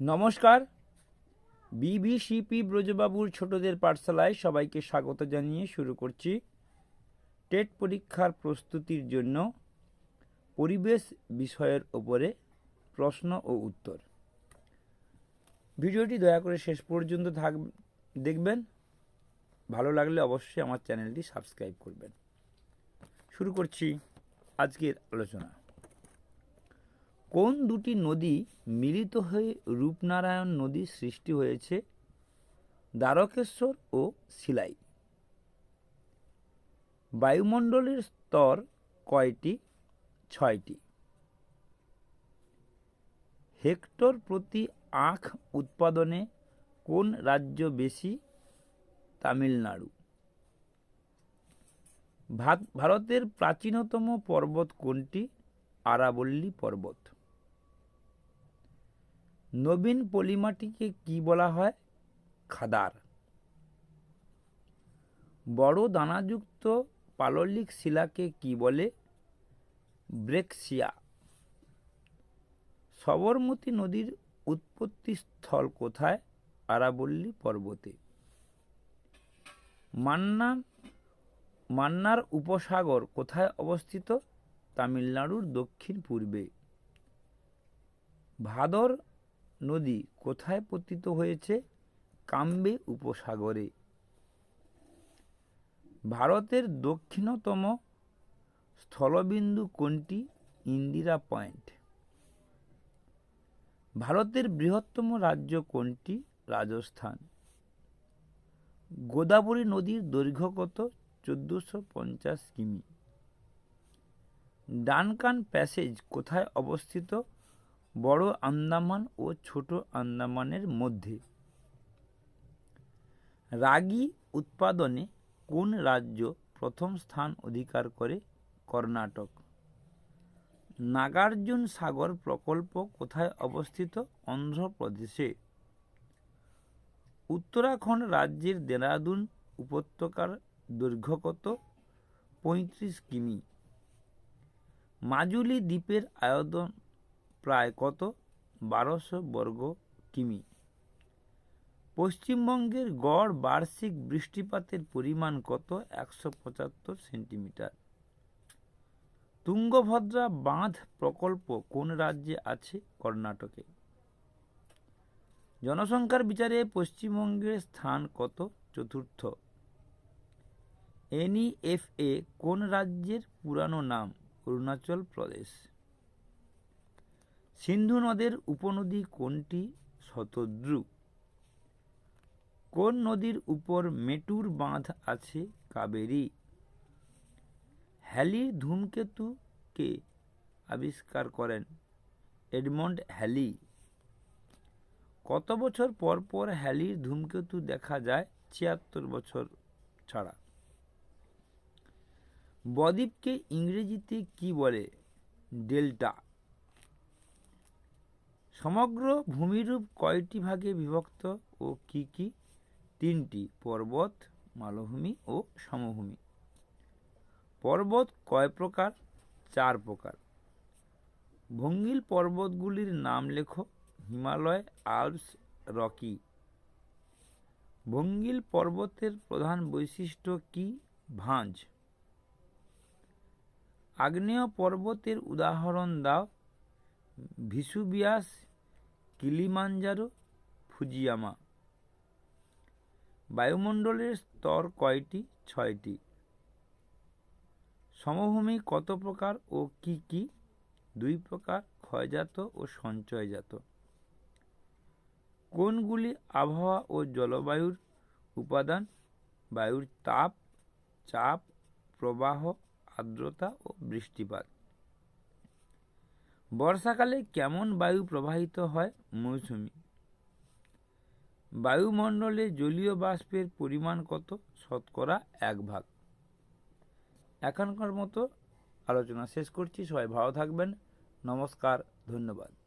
নমস্কার। বিবিসিপি ব্রজবাবুর ছোটদের পাঠশালায় সবাইকে স্বাগত জানিয়ে শুরু করছি টেট পরীক্ষার প্রস্তুতির জন্য পরিবেশ বিষয়ের ওপরে প্রশ্ন ও উত্তর। ভিডিওটি দয়া করে শেষ পর্যন্ত থাক, দেখবেন। ভালো লাগলে অবশ্যই আমার চ্যানেলটি সাবস্ক্রাইব করবেন। শুরু করছি আজকের আলোচনা। কোন দুটি নদী মিলিত হয়ে রূপনারায়ণ নদী সৃষ্টি হয়েছে? দ্বারকেশ্বর ও শিলাই বায়ুমণ্ডলের স্তর কয়টি? ছয়টি। হেক্টর প্রতি আখ উৎপাদনে কোন রাজ্য বেশি? তামিলনাড়ু। ভারতের প্রাচীনতম পর্বত কোনটি? আরাবল্লী পর্বত। নবীন পলিমাটিকে কি বলা হয়? খাদার। বড় দানাযুক্ত পাললিক শিলাকে কি বলে? ব্রেক্সিয়া। সবরমতী নদীর উৎপত্তি স্থল কোথায়? আরাবল্লী পর্বতে। মান্না মান্নার উপসাগর কোথায় অবস্থিত? তামিলনাড়ুর দক্ষিণ পূর্বে। ভাদর নদী কোথায় পতিত হয়েছে? কাম্বে উপসাগরে। ভারতের দক্ষিণতম স্থলবিন্দু কোনটি? ইন্দিরা পয়েন্ট। ভারতের বৃহত্তম রাজ্য কোনটি? রাজস্থান। গোদাবরী নদীর দৈর্ঘ্য কত? চোদ্দোশো পঞ্চাশ কিমি। ডানকান প্যাসেজ কোথায় অবস্থিত? বড় আন্দামান ও ছোট আন্দামানের মধ্যে। রাগি উৎপাদনে কোন রাজ্য প্রথম স্থান অধিকার করে কর্ণাটক? নাগার্জুন সাগর প্রকল্প কোথায় অবস্থিত? অন্ধ্রপ্রদেশে। উত্তরাখণ্ড রাজ্যের দেরাদুন উপত্যকার দৈর্ঘ্য কত পঁয়ত্রিশ কিমি। মাজুলি দ্বীপের আয়তন প্রায় কত? বারোশো বর্গ কিমি। পশ্চিমবঙ্গের গড় বার্ষিক বৃষ্টিপাতের পরিমাণ কত? একশো পঁচাত্তর সেন্টিমিটার। তুঙ্গভদ্রা বাঁধ প্রকল্প কোন রাজ্যে আছে? কর্ণাটকে। জনসংখ্যার বিচারে পশ্চিমবঙ্গের স্থান কত? চতুর্থ। এনইএফএ কোন রাজ্যের পুরানো নাম? অরুণাচল প্রদেশ। সিন্ধু নদের উপনদী কোনটি? শতদ্রু। কোন নদীর উপর মেটুর বাঁধ আছে কাবেরী? হ্যালির ধূমকেতুকে আবিষ্কার করেন? Edmond Halley. কত বছর পর পর হ্যালির ধূমকেতু দেখা যায়? ছিয়াত্তর বছর ছাড়া। বদ্বীপকে ইংরেজিতে কি বলে? ডেল্টা। সমগ্র ভূমিরূপ কয়টি ভাগে বিভক্ত ও কি কি? তিনটি, পর্বত, মালভূমি ও সমভূমি। পর্বত কয় প্রকার? চার প্রকার। ভঙ্গিল পর্বতগুলির নাম লেখো হিমালয়, আল্পস, রকি। ভঙ্গিল পর্বতের প্রধান বৈশিষ্ট্য কি? ভাঁজ। আগ্নেয় পর্বতের উদাহরণ দাও। ভিসুবিয়াস কিলিমাঞ্জারো ফুজিয়ামা। বায়ুমণ্ডলের স্তর কয়টি? ছয়টি। সমভূমি কত প্রকার ও কি কি? দুই প্রকার, ক্ষয়জাত ও সঞ্চয়জাত। কোনগুলি আবহাওয়া ও জলবায়ুর উপাদান? বায়ুর তাপ, চাপ, প্রবাহ, আর্দ্রতা ও বৃষ্টিপাত। বর্ষাকালে কেমন বায়ু প্রবাহিত হয়? মৌসুমি। বায়ুমণ্ডলে জলীয় বাষ্পের পরিমাণ কত? শতকরা এক ভাগ। এখনকার মতো আলোচনা শেষ করছি। সবাই ভালো থাকবেন। নমস্কার, ধন্যবাদ।